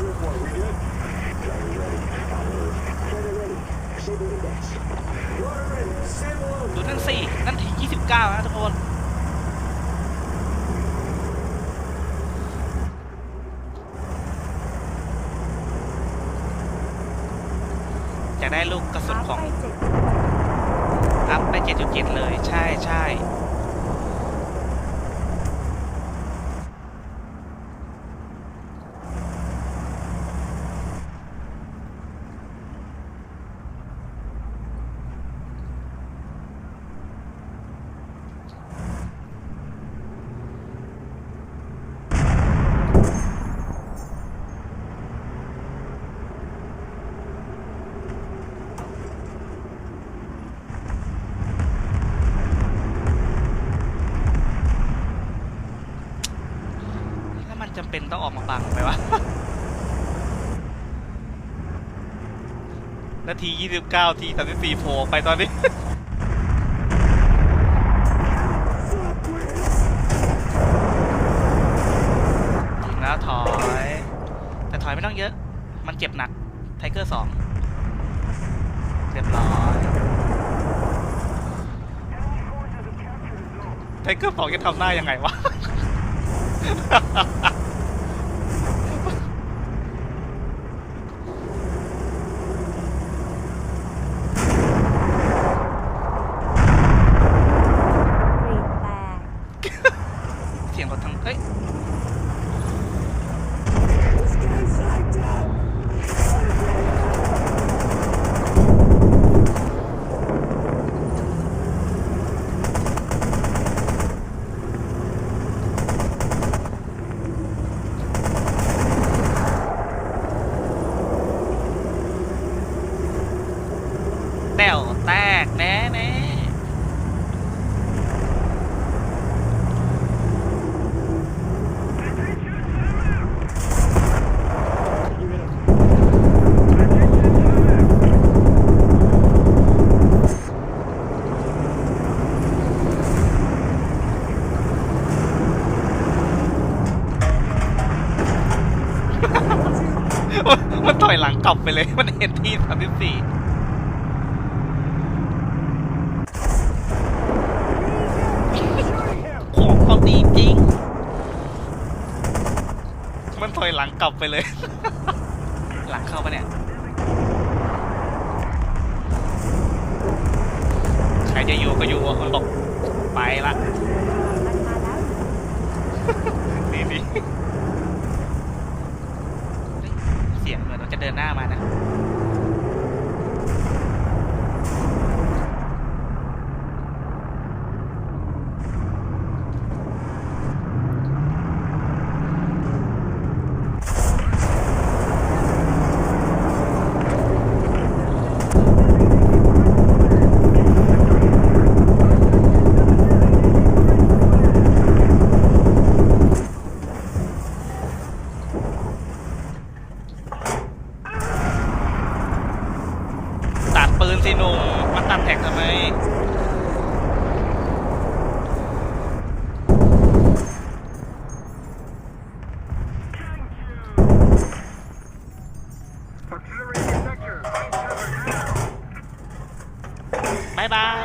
ดูนั่นสินั่นทียี่สิบเก้านะทุกคนอยากได้ลูกกระสุนของอัพไป7.7เลย ใช่ใช่ถ้า ต้องออกมาบังไหมวะ นาที 29 ที34โผล่ไปตอนนี้ถึงแล้วถอย แต่ถอยไม่ต้องเยอะ มันเจ็บหนัก ไทเกอร์สองเรียบร้อยไทเกอร์สองจะทำหน้ายังไงวะ กรีดแตก เสียงรถทั้งเอ้ย แต้วแตกแน่แน่มันมันถอยหลัง กลับไปเลย มันเห็นที่สามสิบสี่ของเขาดีจริง มันถอยหลังกลับไปเลย หลังเข้าปะเนี่ย ใครจะอยู่ก็อยู่มันบอกไปละนมาแล้วนี่นี่เฮ้ยเสียงเหมือนเราจะเดินหน้ามานะ ตัดปืนสิหนุ่มมาตัดแท็กทำไม บายบาย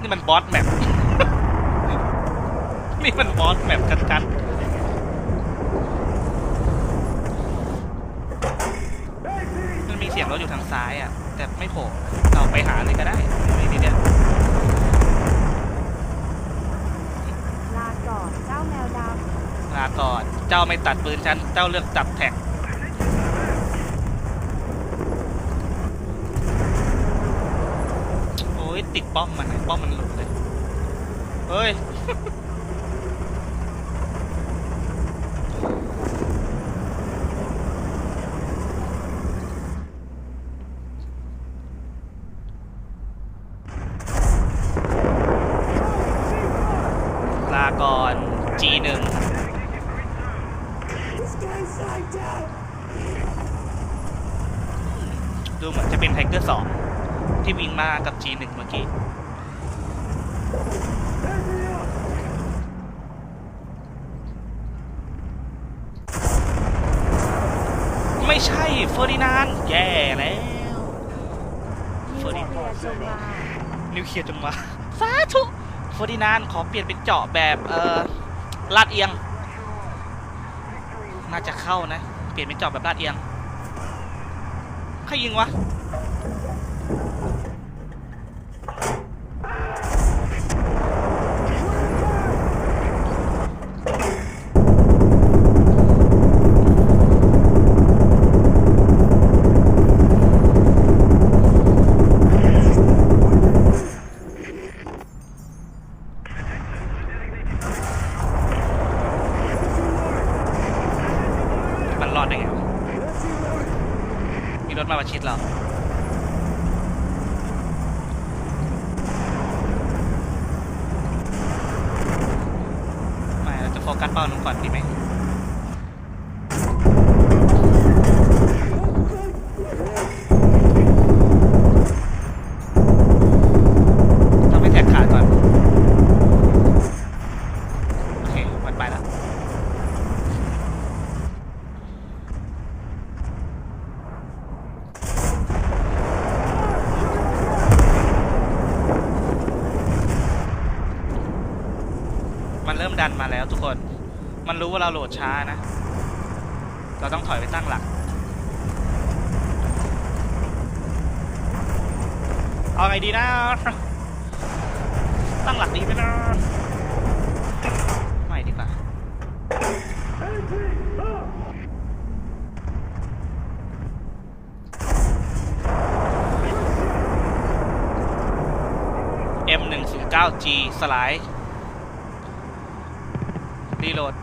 นี่มันบอสแมป นี่มันบอสแมปชัดๆ มันมีเสียงรถอยู่ทางซ้ายอะ แต่ไม่โผล่เราไปหาเลยก็ได้ไม่มีเนี่ยลาก่อนเจ้าแมวดลาก่อนเจ้าไม่ตัดปืนฉัน เจ้าเลือกจับแท็กโอ้ยติดป้อมมันป้อมมันหลุดเลยเฮ้ย หนึ่งดูเหมือนจะเป็นไทเกอร์สองที่วิ่งมากับจีหนึ่งเมื่อกี้ไม่ใช่เฟอร์ดินานแย่แล้วเฟอร์ดินานิวเคลียร์จนมาสาธุเฟอร์ดินานขอเปลี่ยนเป็นเจาะแบบเอ่อ ลาดเอียง น่าจะเข้านะ เปลี่ยนเป็นจอบแบบลาดเอียง ใครยิงวะ มันรอดได้ไงวะมีรถมาประชิดเรา ไม่ เราจะ โฟกัสเป้านู้นก่อนดีไหม ทำให้แท็กขาดก่อน โอเค มันไปแล้ว มันเริ่ม ดันมาแล้วทุกคน มันรู้ว่าเราโหลดช้านะ เราต้องถอยไปตั้งหลัก เอาไงดีนะ ตั้งหลักดีไหมนะไม่ดีกว่า M109G สลาย รีโหลด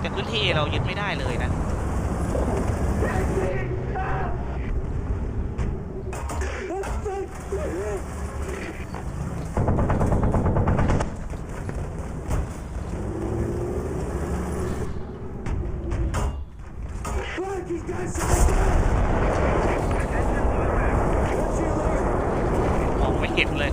แต่พื้นที่เรายึดไม่ได้เลยนะ มองไม่เห็นเลย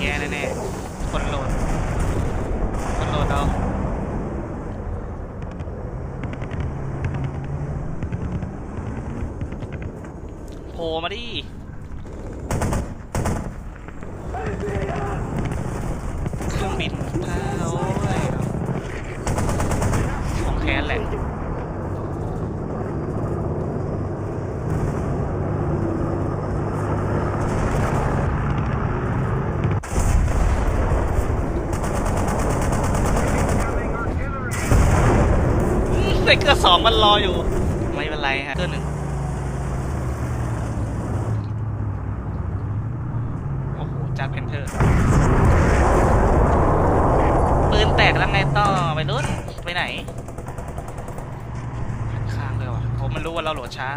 แย่แน่ๆ คนโหลด คนโหลดเอา โผล่มาดิเครื่องบินพาโอ้ยของแค้นแหละไซเกอร์สองมันรออยู่ ไม่เป็นไรฮะเกอร์หนึ่งโอ้โหจากเพนเทอร์ ปืนแตกแล้วไงต่อไปรุ่นไปไหนหันข้างเลยว่ะ ผมมันรู้ว่าเราโหลดช้า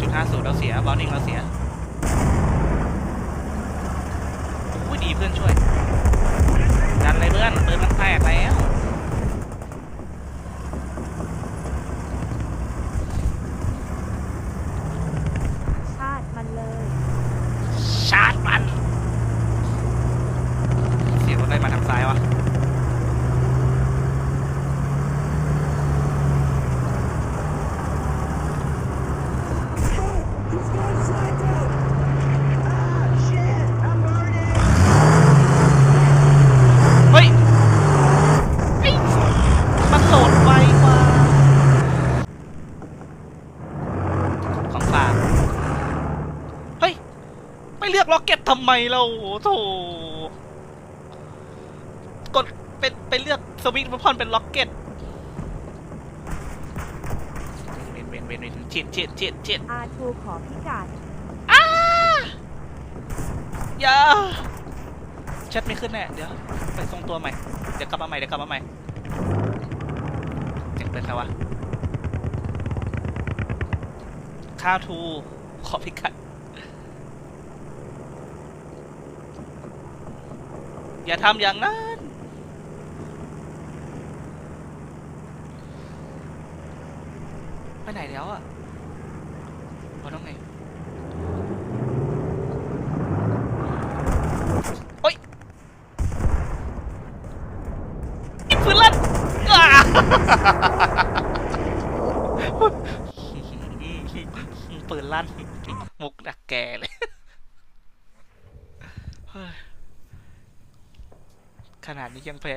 จุดห้าสูตรเราเสียบอลนิงเราเสียอุ้ยดีเพื่อนช่วยดันเลยเพื่อนปืนมันแตกแล้ว ชาติมันเลย ชาร์จมัน เสียงมันได้มาทางซ้ายวะ เฮ้ยไอ้มันโหลดไวกว่า ของฝาก เฮ้ย ไม่เลือกล็อกเก็ตทำ ไมเราโถกดเป็นไปเลือกสวิตช์พอนเป็นล็อกเก็ตเวนเวนเวนเวนเฉียดเฉียดเฉียดเฉียดอาทูขอพิกัดอ้าอย่าแชทไม่ขึ้นแน่เดี๋ยวไปทรงตัวใหม่เดี๋ยวกลับมาใหม่เดี๋ยวกลับมาใหม่เสียงเป็นใครวะข้าทูขอพิกัด อย่าทำอย่างนั้น ไปไหนแล้วอะเอาต้องไงโอ๊ยปืนลั่นปืนลั่น มุกดักแกเลย ขนาดนี้ยังแพ้